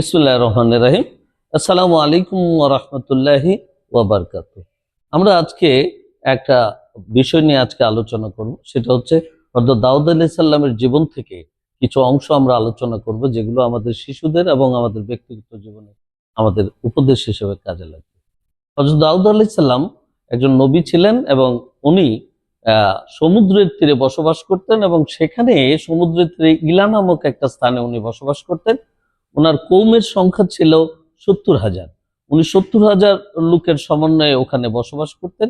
বিসমুল্লাহ রহমান রাহিম আসসালামু আলাইকুম রহমতুল্লাহি ওয়াবারকাত আমরা আজকে একটা বিষয় নিয়ে আজকে আলোচনা করব, সেটা হচ্ছে হয়তো দাউদ আলি সাল্লামের জীবন থেকে কিছু অংশ আমরা আলোচনা করব, যেগুলো আমাদের শিশুদের এবং আমাদের ব্যক্তিগত জীবনে আমাদের উপদেশ হিসেবে কাজে লাগবে। হজরত দাউদ আলি সাল্লাম একজন নবী ছিলেন এবং উনি সমুদ্রের তীরে বসবাস করতেন এবং সেখানে সমুদ্রের তীরে ইলা নামক একটা স্থানে উনি বসবাস করতেন। ওনার কৌমের সংখ্যা ছিল সত্তর হাজার। উনি সত্তর হাজার লোকের সমন্বয়ে ওখানে বসবাস করতেন।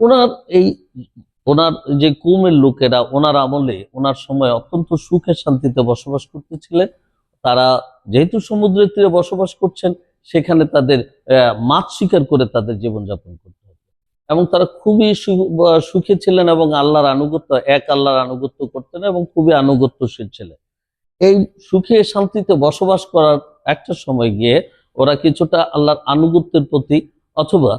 ওনার এই, ওনার যে কৌমের লোকেরা, ওনার আমলে, ওনার সময় অত্যন্ত সুখে শান্তিতে বসবাস করতেছিলেন। তারা যেহেতু সমুদ্রের তীরে বসবাস করছেন, সেখানে তাদের মাছ শিকার করে তাদের জীবনযাপন করতে হতো। এবং তারা খুবই সুখী ছিলেন এবং আল্লাহর আনুগত্য, এক আল্লাহর আনুগত্য করতেন এবং খুবই আনুগত্যশীল ছিলেন। এই সুখে শান্তিতে বসবাস করার একটা সময় গিয়ে ওরা কিছুটা আল্লাহর আনুগত্যের প্রতি অথবা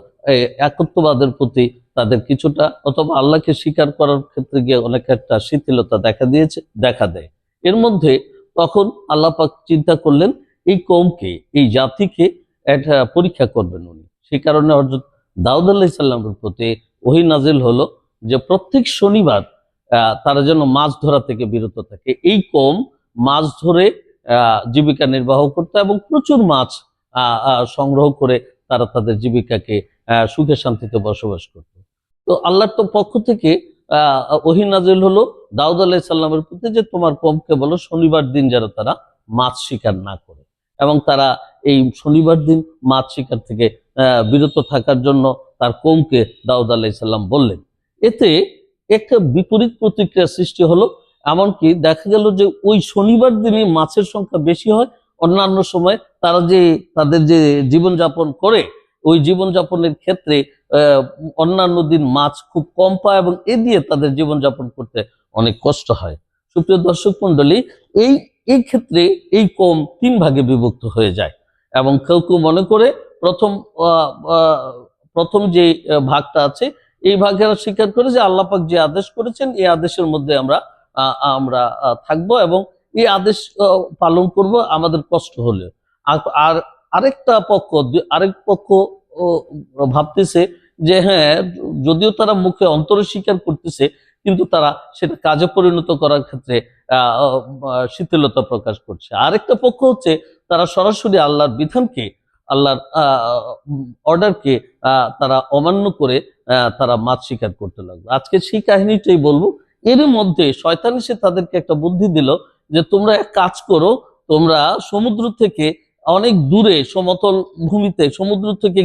একত্ববাদের প্রতি তাদের কিছুটা অথবা আল্লাহকে স্বীকার করার ক্ষেত্রে গিয়ে অনেক একটা শিথিলতা দেখা দিয়েছে, দেখা দেয়। এর মধ্যে তখন আল্লাহ পাক চিন্তা করলেন, এই কমকে এই জাতিকে একটা পরীক্ষা করবেন উনি। সে কারণে হযরত দাউদ আল্লাহ সাল্লামের প্রতি ওহি নাজিল হলো যে প্রত্যেক শনিবার তারা যেন মাছ ধরা থেকে বিরত থাকে। এই কম মাছ ধরে জীবিকা নির্বাহ করতো এবং প্রচুর মাছ সংগ্রহ করে তারা তাদের জীবিকাকে সুখে শান্তিতে বসবাস করত। তো আল্লাহর তো পক্ষ থেকে ওহী নাজিল হলো দাউদ আলাহ সাল্লামের প্রতি যে তোমার কমকে বলো, শনিবার দিন যেন তারা মাছ শিকার না করে এবং তারা এই শনিবার দিন মাছ শিকার থেকে বিরত থাকার জন্য তার কমকে দাউদ আলাহ সাল্লাম বললেন। এতে একটা বিপরীত প্রতিক্রিয়া সৃষ্টি হলো এমনকি দেখা গেল যে ওই শনিবার দিনই মাছের সংখ্যা বেশি হয়। অন্যান্য সময় তারা যে, তাদের যে জীবনযাপন করে, ওই জীবনযাপনের ক্ষেত্রে অন্যান্য দিন মাছ খুব কম পায় এবং এ দিয়ে তাদের জীবনযাপন করতে অনেক কষ্ট হয়। সুপ্রিয় দর্শক মন্ডলী এই এই ক্ষেত্রে এই কম তিন ভাগে বিভক্ত হয়ে যায় এবং কেউ কেউ মনে করে প্রথম প্রথম যে ভাগটা আছে, এই ভাগেরা স্বীকার করে যে আল্লাপাক যে আদেশ করেছেন, এই আদেশের মধ্যে আমরা আমরা থাকব এবং এই আদেশ পালন করব আমাদের কষ্ট হলে আর- আর আরেকটা পক্ষ আরেক পক্ষ ভাবতেছে যে হ্যাঁ যদিও তারা মুখে অন্তরে স্বীকার করতেছে, কিন্তু তারা সেটা কাজে পরিণত করার ক্ষেত্রে শিথিলতা প্রকাশ করছে। আরেকটা পক্ষ হচ্ছে তারা সরাসরি আল্লাহর বিধানকে, আল্লাহর অর্ডারকে তারা অমান্য করে তারা মাছ স্বীকার করতে লাগল। আজকে সেই কাহিনীটাই বলব। এর মধ্যে শয়তান এসে তাদেরকে একটা বুদ্ধি দিল যে তোমরা এক কাজ করো, তোমরা সমুদ্র থেকে অনেক দূরে সমতল ভূমিতে সমুদ্র থেকে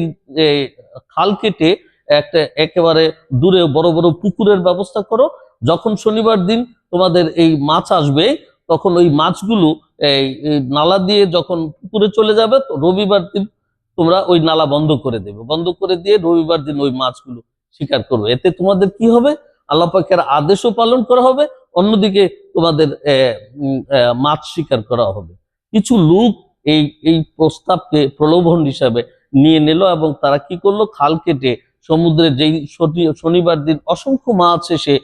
খাল কেটে একটা একেবারে দূরে বড় বড় পুকুরের ব্যবস্থা করো। যখন শনিবার দিন তোমাদের এই মাছ আসবে, তখন ওই মাছগুলো এই নালা দিয়ে যখন পুকুরে চলে যাবে, তো রবিবার দিন তোমরা ওই নালা বন্ধ করে দেবে। বন্ধ করে দিয়ে রবিবার দিন ওই মাছগুলো শিকার করবে। এতে তোমাদের কি হবে? আল্লাহ পাকের আদেশও পালন করা হবে, অন্যদিকে তোমাদের মাছ শিকার করা হবে। কিছু লোক এই এই প্রস্তাবকে প্রলোভন হিসাবে নিয়ে নিল এবং তারা কি করল? খাল কেটে সমুদ্রে যেই শনি- শনিবার দিন অসংখ্য মাছ এসে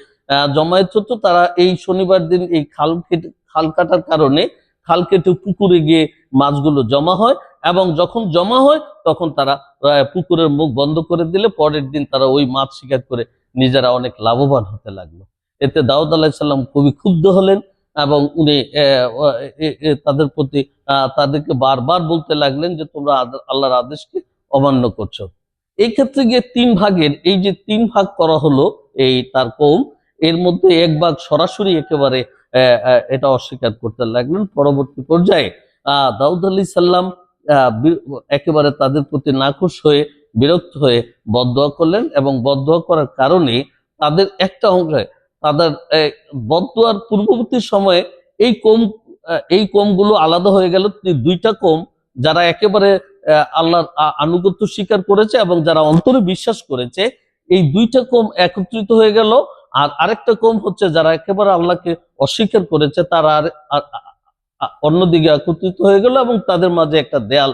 জমায়েত হতো। তারা এই শনিবার দিন এই খাল কেটে, খাল কাটার কারণে খাল কেটে পুকুরে গিয়ে মাছগুলো জমা হয় এবং যখন জমা হয়, তখন তারা পুকুরের মুখ বন্ধ করে দিলে পরের দিন তারা ওই মাছ শিকার করে নিজেরা অনেক লাভবান হতে লাগল। এতে দাউদ আলাহিসাল্লাম খুবই ক্ষুব্ধ হলেন এবং উনি তাদের প্রতি তাদেরকে বারবার বলতে লাগলেন যে, তোমরা আল্লাহর আদেশকে অমান্য করছ। এই ক্ষেত্রে গিয়ে তিন ভাগের, এই যে তিন ভাগ করা হলো, এই তার কৌম, এর মধ্যে এক ভাগ সরাসরি একেবারে এটা অস্বীকার করতে লাগলেন। পরবর্তী পর্যায়ে আহ দাউদ আলি সাল্লাম একেবারে তাদের প্রতি নাখুশ হয়ে বিরক্ত হয়ে বদোয়া করলেন এবং বদোয়া করার কারণে তাদের একটা অংশে তাদের বদোয়ার পূর্ববর্তী সময়ে এই কম এই কমগুলো আলাদা হয়ে গেল। দুইটা কম যারা একেবারে আল্লাহর আনুগত্য স্বীকার করেছে এবং যারা অন্তরে বিশ্বাস করেছে, এই দুইটা কম একত্রিত হয়ে গেল। আর আরেকটা কম হচ্ছে যারা একেবারে আল্লাহকে অস্বীকার করেছে, তারা আর অন্যদিকে একত্রিত হয়ে গেল এবং তাদের মাঝে একটা দেয়াল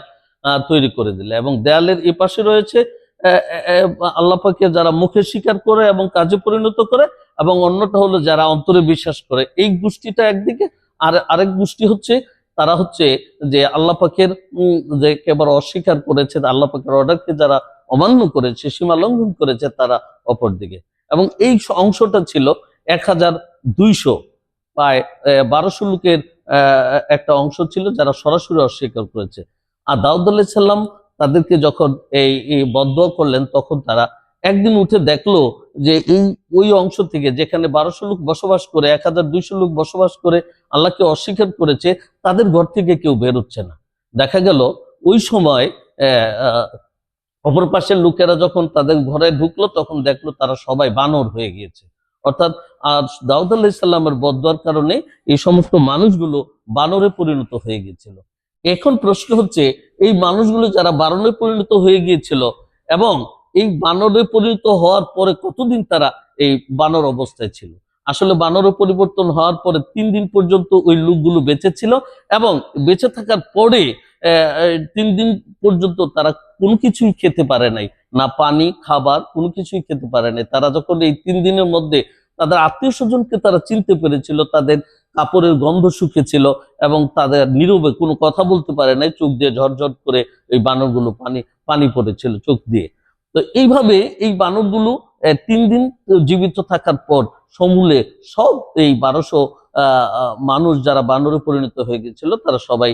তৈরি করে দিলে। এবং দেয়ালের এ পাশে রয়েছে আহ, আহ, আল্লাহ পাকে যারা মুখে স্বীকার করে এবং কাজে পরিণত করে এবং অন্যটা হলো যারা অন্তরে বিশ্বাস করে। এই গোষ্ঠীটা একদিকে আর আরেক গোষ্ঠী হচ্ছে তারা হচ্ছে যে আল্লাহ পাকের উম, যে একেবারে অস্বীকার করেছে আল্লাহ পাকের অর্ডারকে যারা অমান্য করেছে সীমা লঙ্ঘন করেছে তারা অপর দিকে। এবং এই অংশটা ছিল এক হাজার দুইশো প্রায় বারোশো লোকের একটা অংশ ছিল যারা সরাসরি অস্বীকার করেছে। আর দাউদ আলাইসাল্লাম তাদেরকে যখন এই বদ্ধ করলেন, তখন তারা একদিন উঠে দেখল যে এই, ওই অংশ থেকে যেখানে বারোশো লোক বসবাস করে, এক হাজার দুইশো লোক বসবাস করে, আল্লাহকে অস্বীকার করেছে, তাদের ঘর থেকে কেউ বেরোচ্ছে না। দেখা গেল, ওই সময় অপর পাশের লোকেরা যখন তাদের ঘরে ঢুকলো, তখন দেখল তারা সবাই বানর হয়ে গিয়েছে। অর্থাৎ আর দাউদ আল্লাহ ইসলামের বদয়ার কারণে এই সমস্ত মানুষগুলো বানরে পরিণত হয়ে গিয়েছিল। এখন প্রশ্ন হচ্ছে, এই মানুষগুলো যারা বানরে পরিণত হয়ে গিয়েছিল এবং এই বানরে পরিণত হওয়ার পরে কতদিন তারা এই বানর অবস্থায় ছিল? আসলে বানরে পরিবর্তন হওয়ার পরে তিন দিন পর্যন্ত ওই লোকগুলো বেঁচে ছিল এবং বেঁচে থাকার পরে তিন দিন পর্যন্ত তারা কোনো কিছুই খেতে পারে নাই। না পানি, খাবার, কোনো কিছুই খেতে পারে নাই। তারা যখন এই তিন দিনের মধ্যে তাদের আত্মীয় স্বজনকে তারা চিনতে পেরেছিল, তাদের কাপড়ের গন্ধ শুকেছিল এবং তাদের নীরবে কোনো কথা বলতে পারে নাই, চোখ দিয়ে ঝরঝর করে এই বানরগুলো পানি পানি পড়েছিল চোখ দিয়ে। তো এইভাবে এই বানরগুলো তিন দিন জীবিত থাকার পর সমূলে সব এই বারোশো মানুষ যারা বানরে পরিণত হয়ে গিয়েছিল তারা সবাই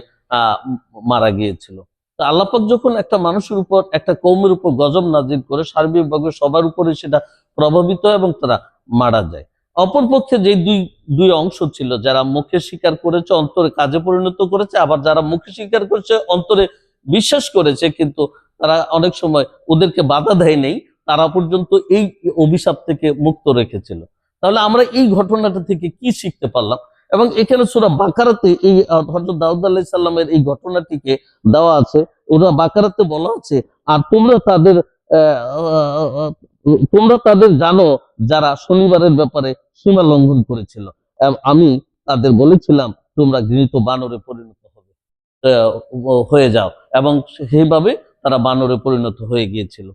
মারা গিয়েছিল। তো আল্লাপাক যখন একটা মানুষের উপর, একটা কৌমের উপর গজব নাজির করে, সার্বিকভাবে সবার উপরে সেটা প্রভাবিত এবং তারা মারা যায়। অপরপক্ষে যে দুই দুই অংশ ছিল, যারা মুখে স্বীকার করেছে, অন্তরে কাজে পরিণত করেছে, আবার যারা মুখে স্বীকার করেছে, অন্তরে বিশ্বাস করেছে, কিন্তু তারা অনেক সময় ওদেরকে বাধা দেয় নেই তারা পর্যন্ত এই অভিশাপ থেকে মুক্ত রেখেছিল। তাহলে আমরা এই ঘটনাটা থেকে কি শিখতে পারলাম? এবং এখানে সুরা বাকারাতে এই হজরত দাউদ আল্লাহ সাল্লামের এই ঘটনাটিকে দেওয়া আছে। ওরা বাকারাতে বলা আছে, আর তোমরা তাদের তোমরা তাদের জানো যারা শনিবারের ব্যাপারে সীমা লঙ্ঘন করেছিল। আমি তাদের বলেছিলাম, তোমরা গৃহীত বানরে পরিণত হবে হয়ে যাও। এবং সেইভাবে তারা বানরে পরিণত হয়ে গিয়েছিল।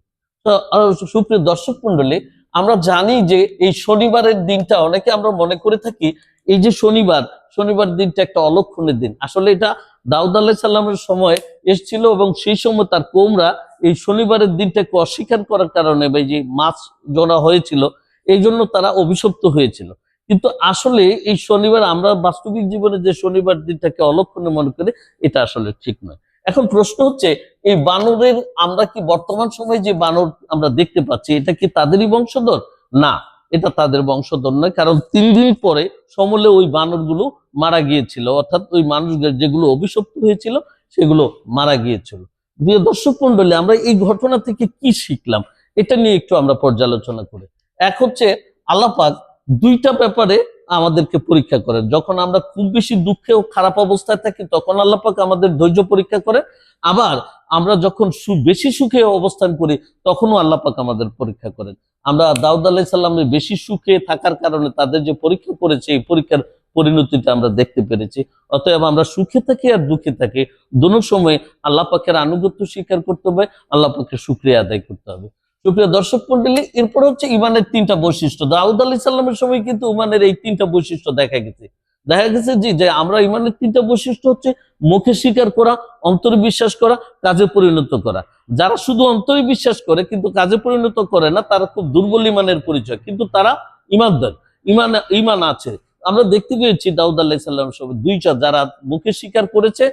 সুপ্রিয় দর্শক মন্ডলী আমরা জানি যে এই শনিবারের দিনটা অনেকে আমরা মনে করে থাকি, এই যে শনিবার শনিবার দিনটা একটা অলক্ষণের দিন। আসলে এটা দাউদ আল্লাহ সাল্লামের সময় এসেছিল এবং সেই সময় তার কোমরা এই শনিবারের দিনটাকে অস্বীকার করার কারণে বা যে মাছ জোড়া হয়েছিল, এই জন্য তারা অভিশপ্ত হয়েছিল। কিন্তু আসলে এই শনিবার আমরা বাস্তবিক জীবনে যে শনিবার দিনটাকে অলক্ষণে মনে করি, এটা আসলে ঠিক নয়। এখন প্রশ্ন হচ্ছে, এই বানরের আমরা কি বর্তমান সময়ে যে বানর আমরা দেখতে পাচ্ছি, এটা কি তাদেরই বংশধর? না, এটা তাদের বংশধর নয়, কারণ তিন দিন পরে সমলে ওই বানরগুলো মারা গিয়েছিল, অর্থাৎ ওই মানুষ যেগুলো অভিশপ্ত হয়েছিল, সেগুলো মারা গিয়েছিল। প্রিয় দর্শক মন্ডলী আমরা এই ঘটনা থেকে কি শিখলাম? এটা নিয়ে একটু আমরা পর্যালোচনা করি। এক হচ্ছে আল্লাপাক দুইটা ব্যাপারে আমাদেরকে পরীক্ষা করেন। যখন আমরা খুব বেশি দুঃখে ও খারাপ অবস্থায় থাকি, তখন আল্লাপাক আমাদের ধৈর্য পরীক্ষা করে। আবার আমরা যখন বেশি সুখে অবস্থান করি, তখনও আল্লাপাক আমাদের পরীক্ষা করেন। আমরা দাউদ আলাহ সাল্লামের বেশি সুখে থাকার কারণে তাদের যে পরীক্ষা করেছে, এই পরীক্ষার পরিণতিটা আমরা দেখতে পেরেছি। অতএব আমরা সুখে থাকি আর দুঃখে থাকি। দুনো সময় আল্লাহ পাকের আনুগত্য স্বীকার করতে হবে, আল্লাহ পাকের শুক্রিয়া আদায় করতে হবে। সুপ্রিয় দর্শক মন্ডলী, এরপর হচ্ছে ইমানের তিনটা বৈশিষ্ট্য। দাউদ আলি সাল্লামের সময় কিন্তু ইমানের এই তিনটা বৈশিষ্ট্য দেখা গেছে। দেখা গেছে যে আমরা ইমানের তিনটা বৈশিষ্ট্য হচ্ছে মুখে স্বীকার করা, অন্তরে বিশ্বাস করা, কাজে পরিণত করা। যারা শুধু অন্তরে বিশ্বাস করে কিন্তু কাজে পরিণত করে না, তারা খুব দুর্বল ইমানের পরিচয়। কিন্তু তারা ইমানদার। ইমান ইমান আছে। আমরা দেখতে পেয়েছি দাউদ আল্লাহ সাল্লাম সব দুইটা যারা মুখে স্বীকার করেছে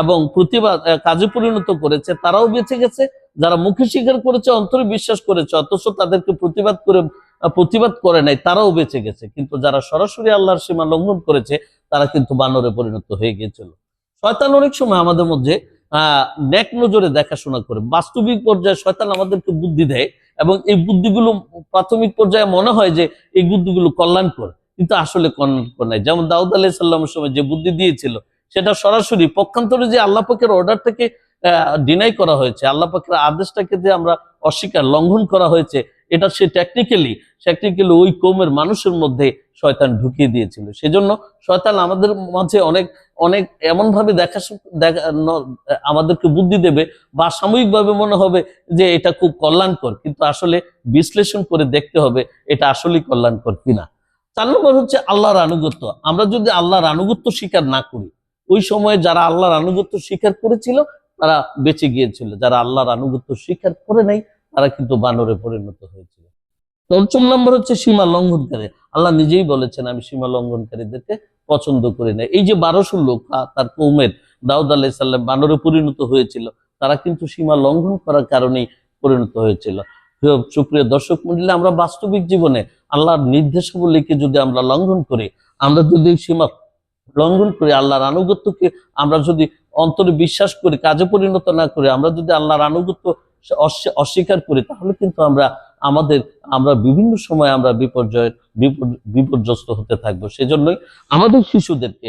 এবং প্রতিবাদ কাজে পরিণত করেছে, তারাও বেঁচে গেছে। যারা মুখে স্বীকার করেছে, অন্তরে বিশ্বাস করেছে, অথচ তাদেরকে প্রতিবাদ করে প্রতিবাদ করে নাই, তারাও বেঁচে গেছে। কিন্তু যারা সরাসরি আল্লাহর সীমা লঙ্ঘন করেছে, তারা কিন্তু বানরে পরিণত হয়ে গিয়েছিল। শয়তান অনেক সময় আমাদের মধ্যে ন্যাক নজরে দেখাশোনা করে। বাস্তবিক পর্যায়ে শয়তান আমাদেরকে বুদ্ধি দেয় এবং এই বুদ্ধিগুলো প্রাথমিক পর্যায়ে মনে হয় যে এই বুদ্ধিগুলো কল্যাণকর কিন্তু আসলে নাই। যেমন দাউদ আলাহ সাল্লামের সময় যে বুদ্ধি দিয়েছিল, সেটা সরাসরি পক্ষান্তরে যে আল্লাহ পাকের অর্ডারটাকে ডিনাই করা হয়েছে, আল্লাহ পাকের আদেশটাকে যে আমরা অস্বীকার, লঙ্ঘন করা হয়েছে, এটা সে টেকনিক্যালি টেকনিক্যালি ওই কৌমের মানুষের মধ্যে শয়তান ঢুকিয়ে দিয়েছিল। সেজন্য শয়তান আমাদের মাঝে অনেক অনেক এমন ভাবে দেখা দেখা আমাদেরকে বুদ্ধি দেবে বা সাময়িকভাবে মনে হবে যে এটা খুব কল্যাণকর, কিন্তু আসলে বিশ্লেষণ করে দেখতে হবে এটা আসলেই কল্যাণকর কিনা। চার নম্বর হচ্ছে আল্লাহর আনুগত্য। আমরা যদি আল্লাহর আনুগত্য স্বীকার না করি, ওই সময়ে যারা আল্লাহর আনুগত্য স্বীকার করেছিল, তারা বেঁচে গিয়েছিল। যারা আল্লাহর আনুগত্য স্বীকার করে নাই, তারা কিন্তু বানরে পরিণত হয়েছিল। পঞ্চম নম্বর হচ্ছে সীমা লঙ্ঘনকারী। আল্লাহ নিজেই বলেছেন, আমি সীমা লঙ্ঘনকারীদেরকে পছন্দ করি না এই যে বারোশো লোক তার কৌমের দাউদ আলাইসাল্লাম বানরে পরিণত হয়েছিল, তারা কিন্তু সীমা লঙ্ঘন করার কারণেই পরিণত হয়েছিল। প্রিয়, সুপ্রিয় দর্শক মন্ডলী, আমরা বাস্তবিক জীবনে আল্লাহর নির্দেশাবলীকে যদি আমরা লঙ্ঘন করি, আমরা যদি সীমা লঙ্ঘন করি আল্লাহর আনুগত্যকে, আমরা যদি অন্তরে বিশ্বাস করি, কাজে পরিণত না করে, আমরা যদি আল্লাহর আনুগত্য অস্বীকার করি, তাহলে কিন্তু আমরা, আমাদের, আমরা বিভিন্ন সময় আমরা বিপর্যয় বিপর্যস্ত হতে থাকব। সেজন্যই আমাদের শিশুদেরকে